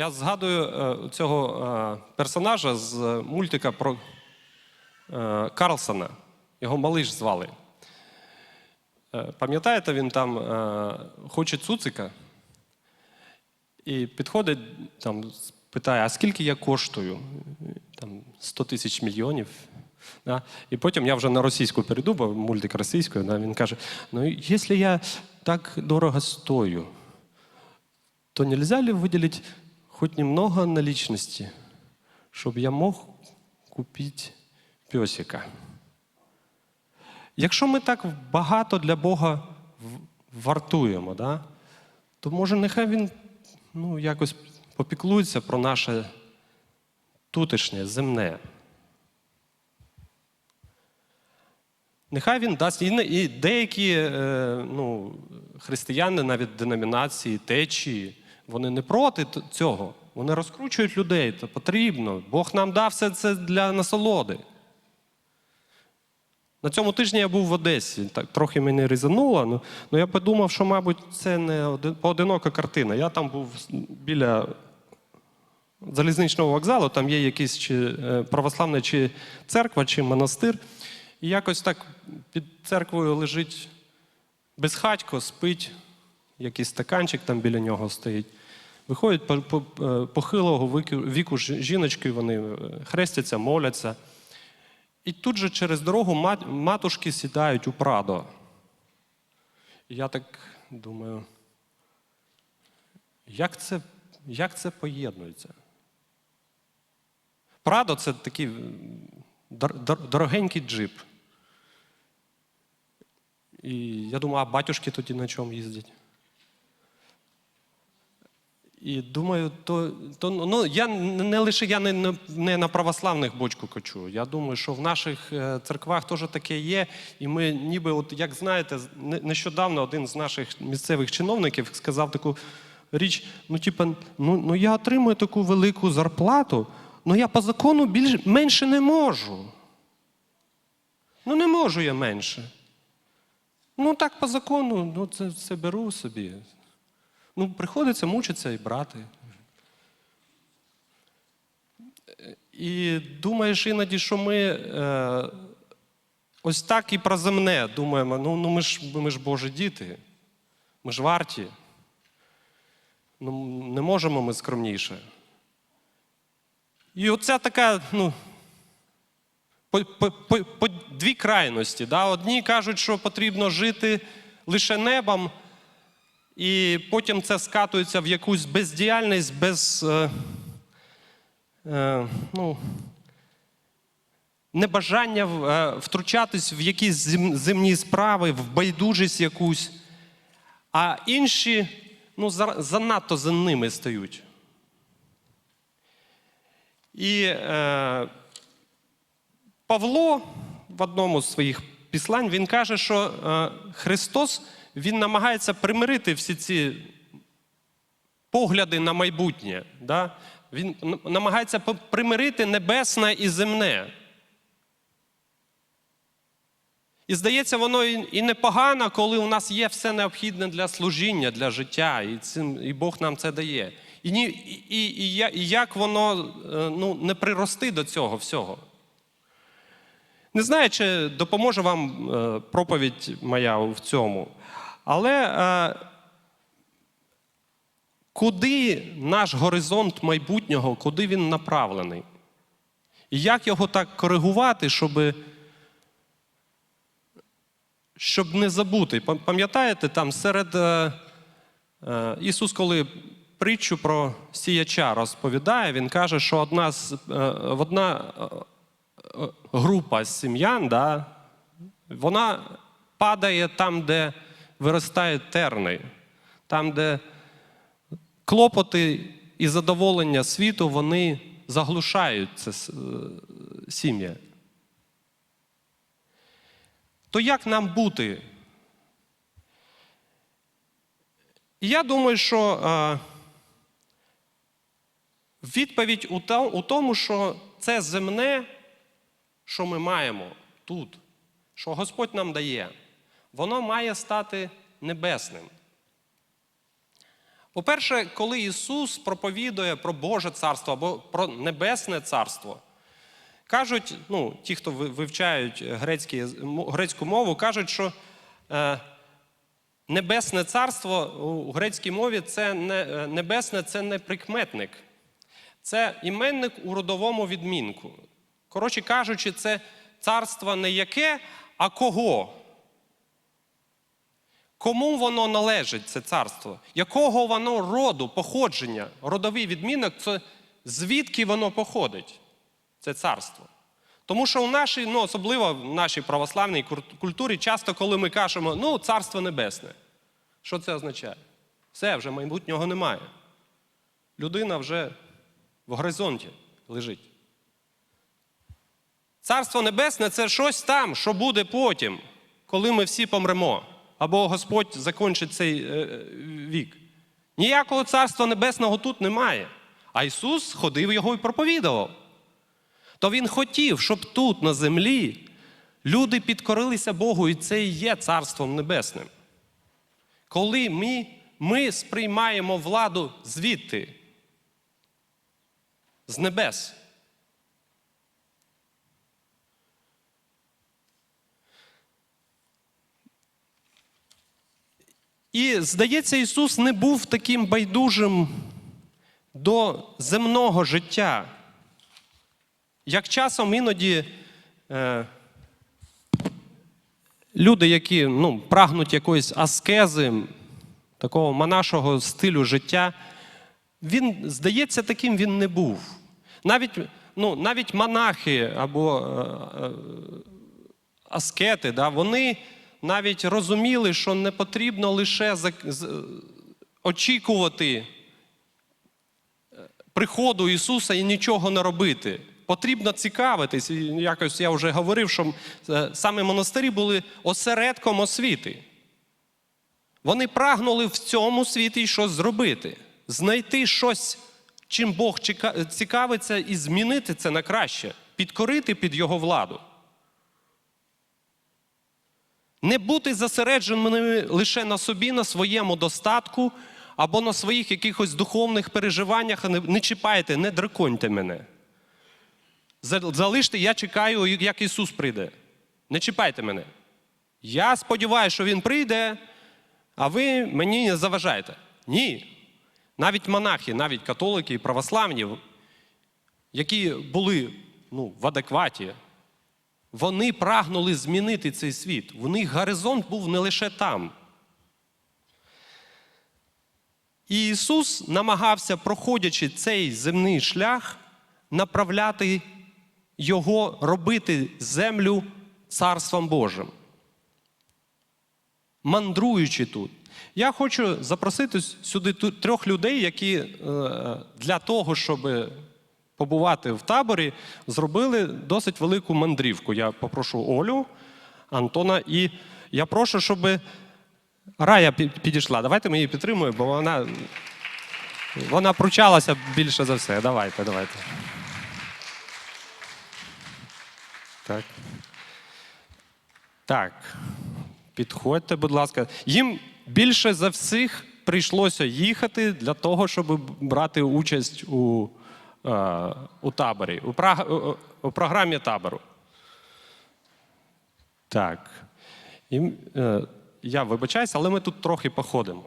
Я згадую е, цього е, персонажа з мультика про е, Карлсона. Його малиш звали. Е, Пам'ятаєте, він там е, хоче цуцика і підходить, там, питає, а скільки я коштую? Там 100 тисяч мільйонів. Да? І потім я вже на російську перейду, бо мультик російською, да? він каже: ну, якщо я так дорого стою, то нельзя ли выделить хоть немного наличности, чтобы я мог купити песика? Якщо ми так багато для Бога вартуємо, да, то може нехай він ну, якось попіклується про наше тутешнє, земне. Нехай він дасть. І деякі е, ну, християни, навіть деномінації, течії, вони не проти цього. Вони розкручують людей, то потрібно. Бог нам дав все це для насолоди. На цьому тижні я був в Одесі. Так, трохи мене різануло, ну, ну я подумав, що, мабуть, це не один- поодинока картина. Я там був біля залізничного вокзалу, там є якийсь чи е, православна чи церква, чи монастир. І якось так під церквою лежить безхатько, спить, якийсь стаканчик там біля нього стоїть. Виходять по, е, похилого віку, жіночки, вони е, хрестяться, моляться. І тут же через дорогу мат, матушки сідають у Прадо. Я так думаю, як це, як це поєднується? Прадо це такий дор- дор- дорогенький джип. І я думаю, а батюшки тоді на чому їздять? І думаю, то, то ну, я не лише я не, не, на православних бочку качу. Я думаю, що в наших е, церквах теж таке є. І ми, ніби, от як знаєте, нещодавно один з наших місцевих чиновників сказав таку річ: ну, типа, ну, ну я отримую таку велику зарплату, але я по закону більш, менше не можу. Ну, не можу я менше. Ну, так по закону, ну це все беру собі. Ну, приходиться мучитися і брати. І думаєш іноді, що ми е, ось так і про земне думаємо, ну, ну ми, ж, ми ж Божі діти, ми ж варті. Ну, не можемо ми скромніше. І оця така, ну, по, по, по, по дві крайності. Да? Одні кажуть, що потрібно жити лише небом, і потім це скатується в якусь бездіяльність, без е, е, ну, небажання е, втручатись в якісь зем- земні справи, в байдужість якусь. А інші ну, занадто за ними стають. І е, Павло в одному з своїх післань він каже, що е, Христос він намагається примирити всі ці погляди на майбутнє. Да? Він намагається примирити небесне і земне. І здається, воно і непогано, коли у нас є все необхідне для служіння, для життя, і, цим, і Бог нам це дає. І, ні, і, і, і як воно е, ну, не прирости до цього всього. Не знаю, чи допоможе вам е, проповідь моя в цьому. Але е, куди наш горизонт майбутнього, куди він направлений? І як його так коригувати, щоб, щоб не забути? Пам'ятаєте, там серед е, е, Ісус, коли притчу про сіяча розповідає, він каже, що одна, з, одна група сім'ян, да, вона падає там, де виростають терни, там, де клопоти і задоволення світу, вони заглушають це е, сім'я. То як нам бути? Я думаю, що е, відповідь у тому, що це земне, що ми маємо тут, що Господь нам дає, воно має стати небесним. По-перше, коли Ісус проповідує про Боже царство або про небесне царство, кажуть, ну, ті, хто вивчають грецькі, грецьку мову, кажуть, що е, небесне царство у грецькій мові це не, е, небесне це не прикметник, це іменник у родовому відмінку. Коротше кажучи, це царство не яке, а кого. Кому воно належить, це царство? Якого воно роду, походження? Родовий відмінок це звідки воно походить, це царство. Тому що у нашій, ну особливо в нашій православній культурі, часто, коли ми кажемо, ну, царство небесне, що це означає? Все, вже майбутнього немає. Людина вже в горизонті лежить. Царство небесне це щось там, що буде потім, коли ми всі помремо, або Господь закінчить цей е, вік. Ніякого царства небесного тут немає. А Ісус ходив його і проповідував. То Він хотів, щоб тут, на землі, люди підкорилися Богу, і це і є царством небесним. Коли ми, ми сприймаємо владу звідти, з небес. І, здається, Ісус не був таким байдужим до земного життя. Як часом іноді е, люди, які ну, прагнуть якоїсь аскези, такого монашого стилю життя, він, здається, таким він не був. Навіть, ну, навіть монахи або е, е, аскети, да, вони навіть розуміли, що не потрібно лише очікувати е, приходу Ісуса і нічого не робити. Потрібно цікавитись. Якось я вже говорив, що е, саме монастирі були осередком освіти. Вони прагнули в цьому світі щось зробити, знайти щось, чим Бог цікавиться, і змінити це на краще, підкорити під Його владу. Не бути зосередженими лише на собі, на своєму достатку або на своїх якихось духовних переживаннях. Не, чіпайте, не драконьте мене. Залиште, я чекаю, як Ісус прийде. Не чіпайте мене. Я сподіваюся, що Він прийде, а ви мені не заважаєте. Ні. Навіть монахи, навіть католики і православні, які були ну, в адекваті, вони прагнули змінити цей світ. У них горизонт був не лише там. І Ісус намагався, проходячи цей земний шлях, направляти Його, робити землю Царством Божим. Мандруючи тут. Я хочу запросити сюди трьох людей, які е, для того, щоб побувати в таборі, зробили досить велику мандрівку. Я попрошу Олю, Антона, і я прошу, щоб Рая підійшла. Давайте ми її підтримуємо, бо вона, вона пручалася більше за все. Давайте, давайте. Так. Так. Підходьте, будь ласка. Їм більше за всіх прийшлося їхати для того, щоб брати участь у, у таборі, у, у, у програмі табору. Так. І, е, я вибачаюся, але ми тут трохи походимо.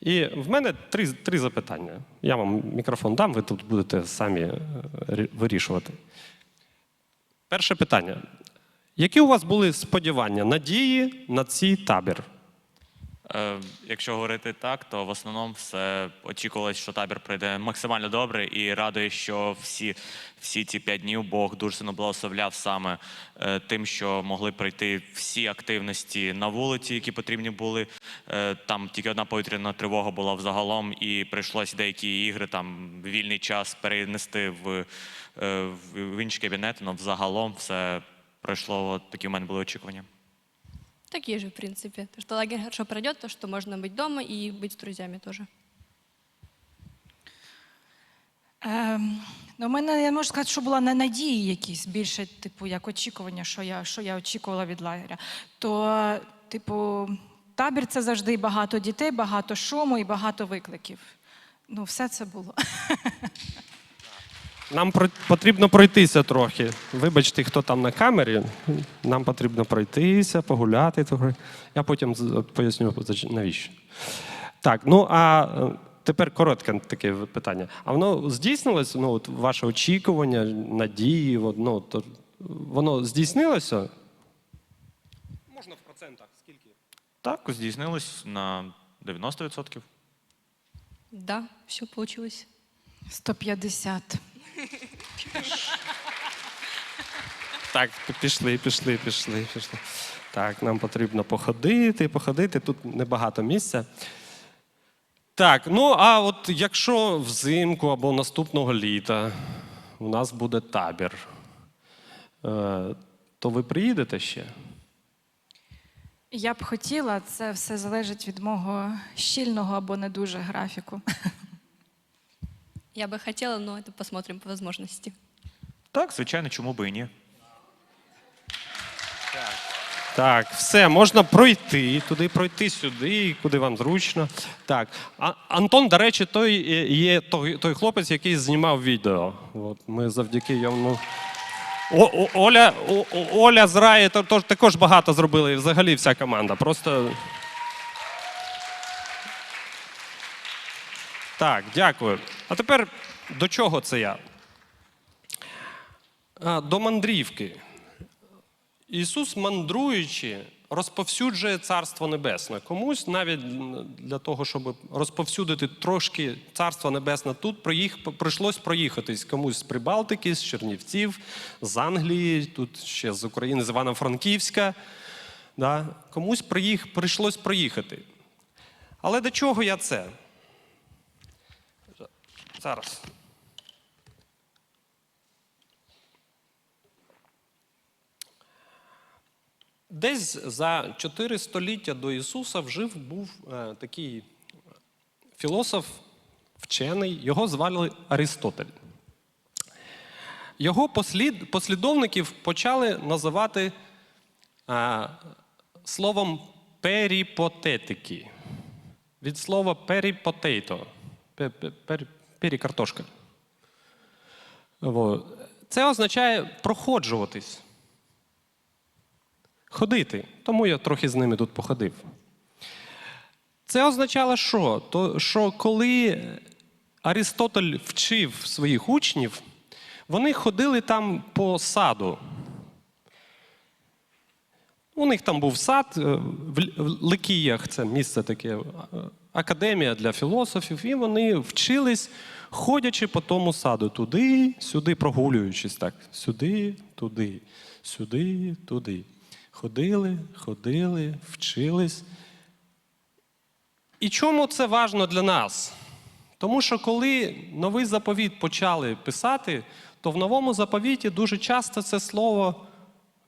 І в мене три, три запитання. Я вам мікрофон дам, ви тут будете самі е, вирішувати. Перше питання. Які у вас були сподівання, надії на цей табір? Е, Якщо говорити так, то в основному все очікувалось, що табір пройде максимально добре і радує, що всі, всі ці п'ять днів Бог дуже сильно благословляв саме е, тим, що могли пройти всі активності на вулиці, які потрібні були. Е, Там тільки одна повітряна тривога була взагалом, і прийшлось деякі ігри там вільний час перенести в, в інші кабінети. але взагалом все пройшло. От такі в мене були очікування. Такие же, в принципе. То, что лагерь хорошо пройдет, то, что можно быть дома и быть с друзьями тоже. Ем, ну, у мене, я можу сказати, що була на надії якісь більше, типу, як очікування, що я, що я очікувала від лагеря. То, типу, табір це завжди багато дітей, багато шуму і багато викликів. Ну, все це було. Нам потрібно пройтися трохи. Вибачте, хто там на камері. Нам потрібно пройтися, погуляти трохи. Я потім поясню, навіщо. Так, ну а е, тепер коротке таке питання. А воно здійснилось, ну, от ваше очікування, надії, ну, то, воно здійснилося? Можна в процентах, скільки? Так, здійснилось на 90%. Да, все получилось. 150. Так, пішли, пішли, пішли, пішли. Так, нам потрібно походити, походити. Тут небагато місця. Так, ну а от якщо взимку або наступного літа у нас буде табір, е, то ви приїдете ще? Я б хотіла, це все залежить від мого щільного або не дуже графіку. Я бы хотела, но это посмотрим по возможности. Так, звичайно, чому би і ні. Так, все, можна пройти туди, пройти сюди, куди вам зручно. Так, а, Антон, до речі, той е, є той, той хлопець, який знімав відео. От ми завдяки йому. О, о, Оля, о, Оля з Раї також багато зробили, і взагалі вся команда. Просто. Так, дякую. А тепер до чого це я? До мандрівки. Ісус, мандруючи, розповсюджує Царство Небесне. Комусь навіть для того, щоб розповсюдити трошки Царство Небесне тут, проїх, прийшлось проїхатись комусь з Прибалтики, з Чернівців, з Англії, тут ще з України, з Івано-Франківська. Да? Комусь приїх, прийшлось проїхати. Але до чого я це? Зараз. Десь за чотири століття до Ісуса вжив був е, такий філософ, вчений, його звали Аристотель. Його послід, послідовників почали називати е, словом періпотетики. Від слова періпотейто. Пе- пе- пер- Во. Це означає проходжуватись ходити. Тому я трохи з ними тут походив. Це означало що? То, що коли Аристотель вчив своїх учнів, вони ходили там по саду. У них там був сад е, в Ликіях, це місце таке, е, академія для філософів, і вони вчились, ходячи по тому саду, туди, сюди, прогулюючись так, сюди, туди, сюди, туди. Ходили, ходили, вчились. І чому це важливо для нас? Тому що коли новий заповіт почали писати, то в новому заповіті дуже часто це слово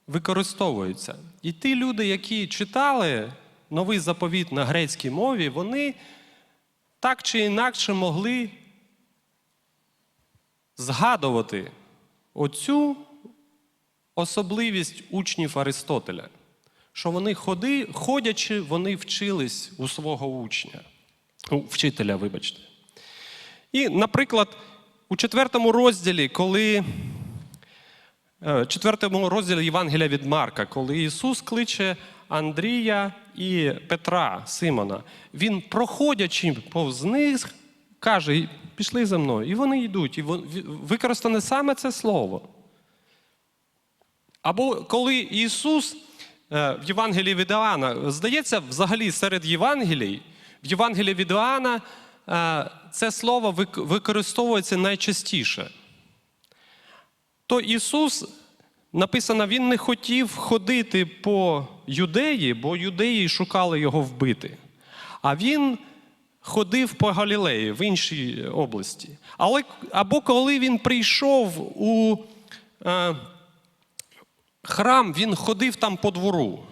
використовується. І ті люди, які читали новий заповіт на грецькій мові, вони так чи інакше могли згадувати оцю особливість учнів Аристотеля, що вони ходи, ходячи, вони вчились у свого учня, у вчителя, вибачте. І, наприклад, у четвертому розділі, коли четвертому розділі Євангелія від Марка, коли Ісус кличе Андрія і Петра, Симона, Він, проходячи повз них, каже: пішли за мною. І вони йдуть. І використане саме це слово. Або коли Ісус е, в Євангелії від Іоанна, здається, взагалі серед Євангелій, в Євангелії від Іоанна е, це слово використовується найчастіше. То Ісус, написано, Він не хотів ходити по юдеї, бо юдеї шукали його вбити. А Він ходив по Галілеї в іншій області. Але, або коли він прийшов у. Е, храм, він ходив там по двору.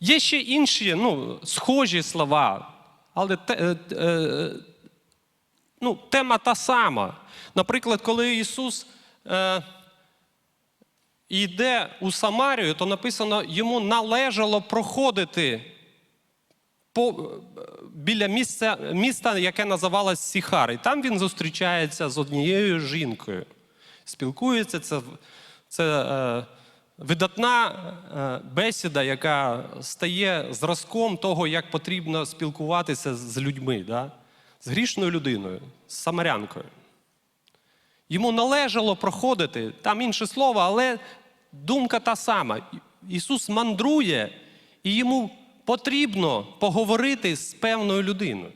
Є ще інші ну, схожі слова, але те, е, е, ну, тема та сама. Наприклад, коли Ісус е, йде у Самарію, то написано, йому належало проходити по, біля місця, міста, яке називалось Сіхар. І там він зустрічається з однією жінкою. Спілкується, це, це е, видатна е, бесіда, яка стає зразком того, як потрібно спілкуватися з людьми, да? з грішною людиною, з самарянкою. Йому належало проходити, там інше слово, але думка та сама. Ісус мандрує, і йому потрібно поговорити з певною людиною.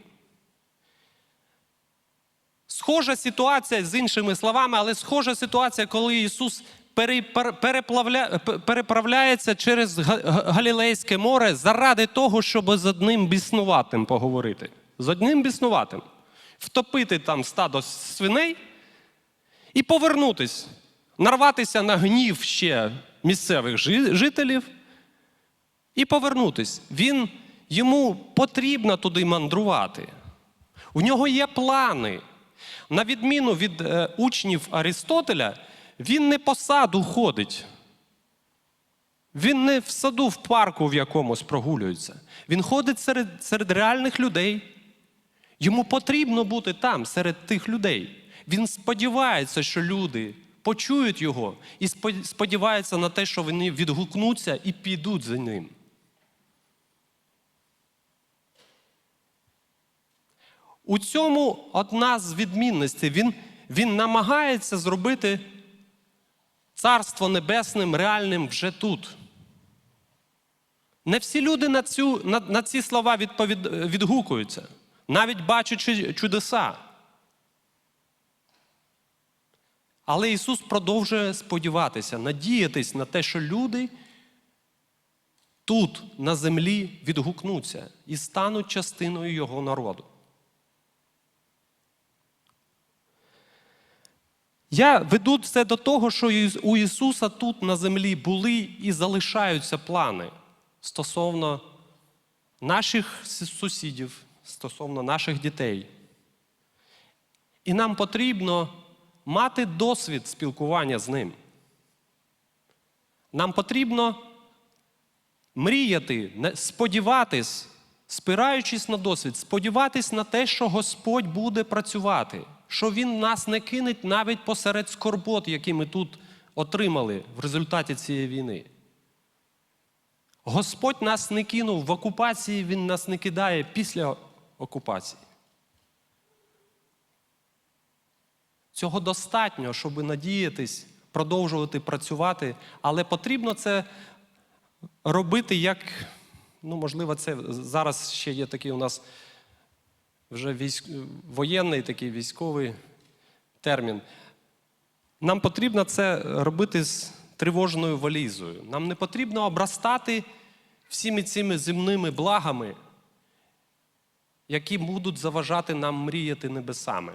Схожа ситуація з іншими словами, але схожа ситуація, коли Ісус переправляється через Га- Га- Галілейське море заради того, щоб з одним біснуватим поговорити. З одним біснуватим. Втопити там стадо свиней і повернутись, нарватися на гнів ще місцевих жителів і повернутись. Він, йому потрібно туди мандрувати. У нього є плани. На відміну від е, учнів Аристотеля, він не по саду ходить. Він не в саду, в парку в якомусь прогулюється. Він ходить серед, серед реальних людей. Йому потрібно бути там, серед тих людей. Він сподівається, що люди почують його, і сподівається на те, що вони відгукнуться і підуть за ним. У цьому одна з відмінностей. Він, він намагається зробити Царство Небесним реальним вже тут. Не всі люди на, цю, на, на ці слова відповід, відгукуються, навіть бачачи чудеса. Але Ісус продовжує сподіватися, надіятись на те, що люди тут, на землі, відгукнуться і стануть частиною Його народу. Я веду це до того, що у Ісуса тут на землі були і залишаються плани стосовно наших сусідів, стосовно наших дітей. І нам потрібно мати досвід спілкування з ним. Нам потрібно мріяти, сподіватись, спираючись на досвід, сподіватись на те, що Господь буде працювати, що Він нас не кинеть навіть посеред скорбот, які ми тут отримали в результаті цієї війни. Господь нас не кинув в окупації, Він нас не кидає після окупації. Цього достатньо, щоб надіятись, продовжувати працювати, але потрібно це робити як, ну, можливо, це зараз ще є такий у нас вже військ, воєнний такий військовий термін. Нам потрібно це робити з тривожною валізою. Нам не потрібно обрастати всіми цими земними благами, які будуть заважати нам мріяти небесами.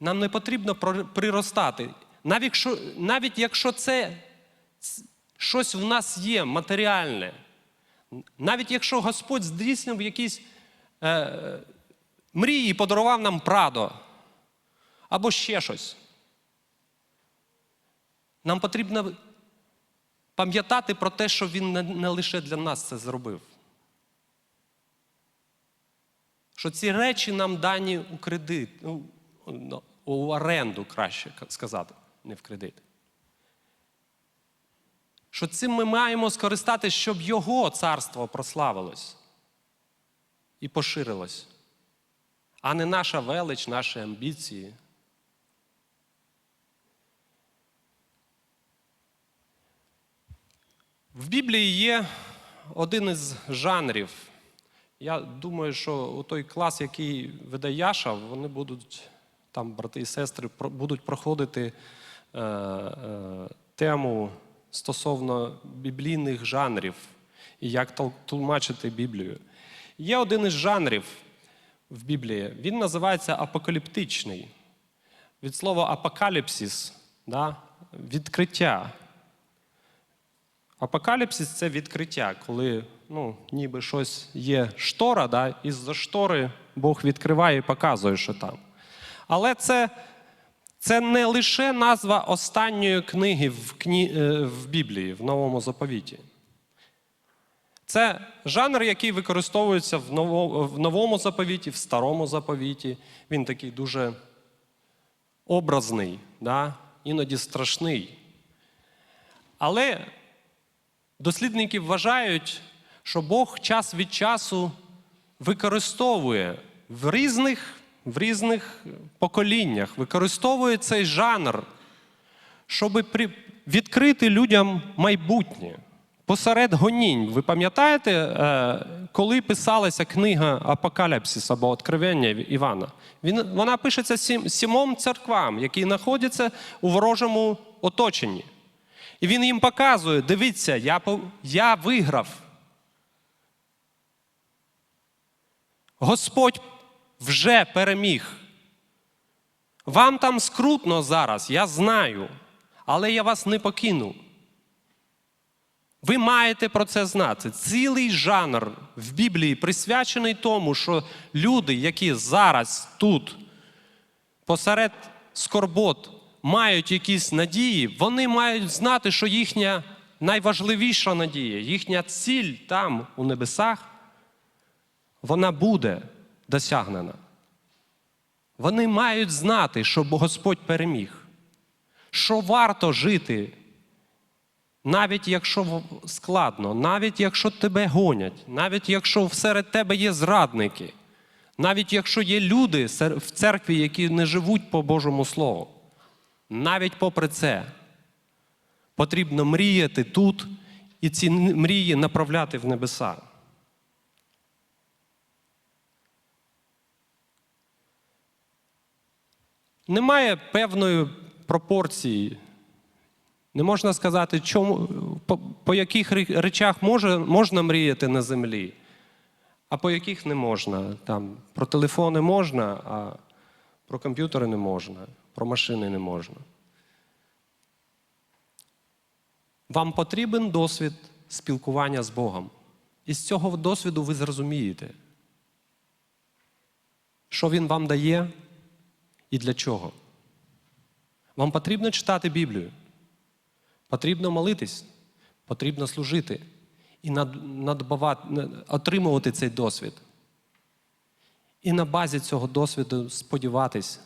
Нам не потрібно приростати. Навіть якщо, навіть якщо це щось в нас є матеріальне, навіть якщо Господь здійснив якісь е, мрії і подарував нам прадо або ще щось. Нам потрібно пам'ятати про те, що Він не, лише для нас це зробив. Що ці речі нам дані у кредит, у оренду, краще сказати, не в кредит. Що цим ми маємо скористатись, щоб Його царство прославилось і поширилось, а не наша велич, наші амбіції. В Біблії є один із жанрів. Я думаю, що у той клас, який веде Яша, вони будуть, там брати і сестри, будуть проходити е, е, тему стосовно біблійних жанрів і як тлумачити Біблію. Є один із жанрів в Біблії, він називається апокаліптичний. Від слова апокаліпсис, да? відкриття. Апокаліпсис це відкриття, коли ну, ніби щось є штора, да, і з-за штори Бог відкриває і показує, що там. Але це, Це не лише назва останньої книги в, кні... е, в Біблії, в Новому заповіті. Це жанр, який використовується в, ново... в новому заповіті, в старому заповіті. Він такий дуже образний, да? іноді страшний. Але дослідники вважають, що Бог час від часу використовує в різних, в різних поколіннях, використовує цей жанр, щоб відкрити людям майбутнє. Посеред гонінь. Ви пам'ятаєте, е, коли писалася книга Апокаліпсис або Откровення Івана? Він, вона пишеться сім, сімом церквам, які знаходяться у ворожому оточенні. І він їм показує: дивіться, я, я виграв. Господь вже переміг. Вам там скрутно зараз, я знаю, але я вас не покину. Ви маєте про це знати. Цілий жанр в Біблії присвячений тому, що люди, які зараз тут, посеред скорбот, мають якісь надії, вони мають знати, що їхня найважливіша надія, їхня ціль там, у небесах, вона буде досягнена. Вони мають знати, що Господь переміг, що варто жити навіть якщо складно, навіть якщо тебе гонять, навіть якщо серед тебе є зрадники, навіть якщо є люди в церкві, які не живуть по Божому Слову, навіть попри це потрібно мріяти тут і ці мрії направляти в небеса. Немає певної пропорції не можна сказати, чому, по, по яких речах може, можна мріяти на землі, а по яких не можна. Там, про телефони можна, а про комп'ютери не можна, про машини не можна. Вам потрібен досвід спілкування з Богом. І з цього досвіду ви зрозумієте, що Він вам дає і для чого. Вам потрібно читати Біблію. Потрібно молитись, потрібно служити і отримувати цей досвід. І на базі цього досвіду сподіватись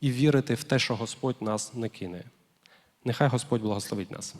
і вірити в те, що Господь нас не кине. Нехай Господь благословить нас.